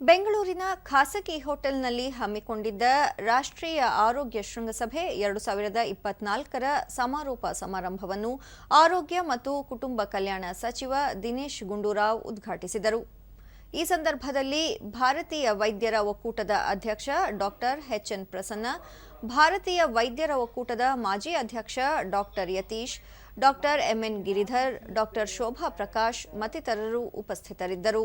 ಬೆಂಗಳೂರಿನ ಖಾಸಗಿ ಹೋಟೆಲ್ನಲ್ಲಿ ಹಮ್ಮಿಕೊಂಡಿದ್ದ ರಾಷ್ಟ್ರೀಯ ಆರೋಗ್ಯ ಶೃಂಗಸಭೆ ಎರಡು ಸಾವಿರದ ಇಪ್ಪತ್ನಾಲ್ಕರ ಸಮಾರೋಪ ಸಮಾರಂಭವನ್ನು ಆರೋಗ್ಯ ಮತ್ತು ಕುಟುಂಬ ಕಲ್ಯಾಣ ಸಚಿವ ದಿನೇಶ್ ಗುಂಡೂರಾವ್ ಉದ್ಘಾಟಿಸಿದರು. ಈ ಸಂದರ್ಭದಲ್ಲಿ ಭಾರತೀಯ ವೈದ್ಯರ ಒಕ್ಕೂಟದ ಅಧ್ಯಕ್ಷ ಡಾಕ್ಟರ್ ಎಚ್ಎನ್ ಪ್ರಸನ್ನ, ಭಾರತೀಯ ವೈದ್ಯರ ಒಕ್ಕೂಟದ ಮಾಜಿ ಅಧ್ಯಕ್ಷ doctor Yatish, doctor M N Giridhar, doctor Shobha Prakash ಮತ್ತಿತರರು ಉಪಸ್ಥಿತರಿದ್ದರು.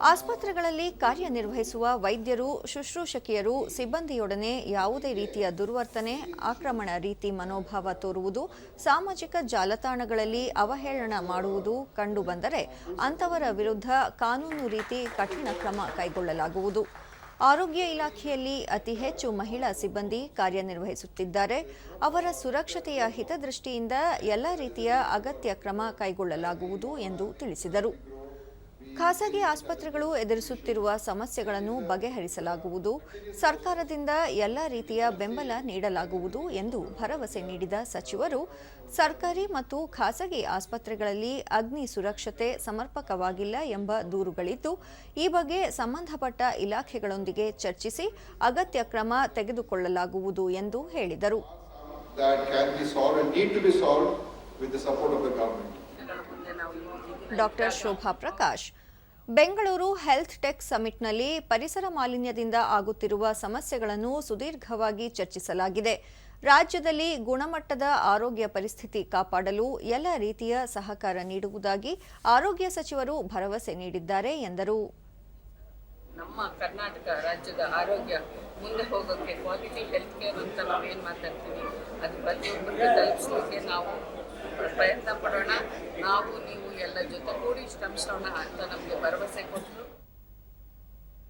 ಆಸ್ಪತ್ರೆಗಳಲ್ಲಿ ಕಾರ್ಯನಿರ್ವಹಿಸುವ ವೈದ್ಯರು, ಶುಶ್ರೂಷಕಿಯರು, ಸಿಬ್ಬಂದಿಯೊಡನೆ ಯಾವುದೇ ರೀತಿಯ ದುರ್ವರ್ತನೆ, ಆಕ್ರಮಣ ರೀತಿ ಮನೋಭಾವ ತೋರುವುದು, ಸಾಮಾಜಿಕ ಜಾಲತಾಣಗಳಲ್ಲಿ ಅವಹೇಳನ ಮಾಡುವುದು ಕಂಡುಬಂದರೆ ಅಂತವರ ವಿರುದ್ಧ ಕಾನೂನು ರೀತಿ ಕಠಿಣ ಕ್ರಮ ಕೈಗೊಳ್ಳಲಾಗುವುದು. ಆರೋಗ್ಯ ಇಲಾಖೆಯಲ್ಲಿ ಅತಿ ಹೆಚ್ಚು ಮಹಿಳಾ ಸಿಬ್ಬಂದಿ ಕಾರ್ಯನಿರ್ವಹಿಸುತ್ತಿದ್ದಾರೆ. ಅವರ ಸುರಕ್ಷತೆಯ ಹಿತದೃಷ್ಟಿಯಿಂದ ಎಲ್ಲ ರೀತಿಯ ಅಗತ್ಯ ಕ್ರಮ ಕೈಗೊಳ್ಳಲಾಗುವುದು ಎಂದು ತಿಳಿಸಿದರು. ಖಾಸಗಿ ಆಸ್ಪತ್ರೆಗಳು ಎದುರಿಸುತ್ತಿರುವ ಸಮಸ್ಯೆಗಳನ್ನು ಬಗೆಹರಿಸಲಾಗುವುದು ಸರ್ಕಾರದಿಂದ ಎಲ್ಲ ರೀತಿಯ ಬೆಂಬಲ ನೀಡಲಾಗುವುದು ಎಂದು ಭರವಸೆ ನೀಡಿದ ಸಚಿವರು ಸರ್ಕಾರಿ ಮತ್ತು ಖಾಸಗಿ ಆಸ್ಪತ್ರೆಗಳಲ್ಲಿ ಅಗ್ನಿ ಸುರಕ್ಷತೆ ಸಮರ್ಪಕವಾಗಿಲ್ಲ ಎಂಬ ದೂರುಗಳಿದ್ದು ಈ ಬಗ್ಗೆ ಸಂಬಂಧಪಟ್ಟ ಇಲಾಖೆಗಳೊಂದಿಗೆ ಚರ್ಚಿಸಿ ಅಗತ್ಯ ಕ್ರಮ ತೆಗೆದುಕೊಳ್ಳಲಾಗುವುದು ಎಂದು ಹೇಳಿದರು. Doctor Shobha Prakash Bengaluru health tech ಸಮಿಟ್ನಲ್ಲಿ ಪರಿಸರ ಮಾಲಿನ್ಯದಿಂದ ಆಗುತ್ತಿರುವ ಸಮಸ್ಯೆಗಳನ್ನು ಸುದೀರ್ಘವಾಗಿ ಚರ್ಚಿಸಲಾಗಿದೆ. ರಾಜ್ಯದಲ್ಲಿ ಗುಣಮಟ್ಟದ ಆರೋಗ್ಯ ಪರಿಸ್ಥಿತಿ ಕಾಪಾಡಲು ಎಲ್ಲ ರೀತಿಯ ಸಹಕಾರ ನೀಡುವುದಾಗಿ ಆರೋಗ್ಯ ಸಚಿವರು ಭರವಸೆ ನೀಡಿದ್ದಾರೆ ಎಂದರು. ನಮ್ಮ ಕರ್ನಾಟಕ ರಾಜ್ಯದ ಆರೋಗ್ಯ ಮುಂದೆ ಹೋಗೋಕ್ಕೆ ಕ್ವಾಲಿಟಿ ಹೆಲ್ತ್ ಕೇರ್ ಅಂತ ನಾವೇನು ಮಾತಾಡ್ತೀವಿ? ಅದು ಪ್ರತಿಯೊಬ್ಬರಿಗೆ ತಲುಪಿಸೋಕೆ ನಾವು ಪ್ರಯತ್ನ ಪಡೋಣ. ನಾವು ನೀವು ಎಲ್ಲ ಜೊತೆಗೂಡಿ ಶ್ರಮಿಸೋಣ ಅಂತ ನಮಗೆ ಭರವಸೆ ಕೊಟ್ಟರು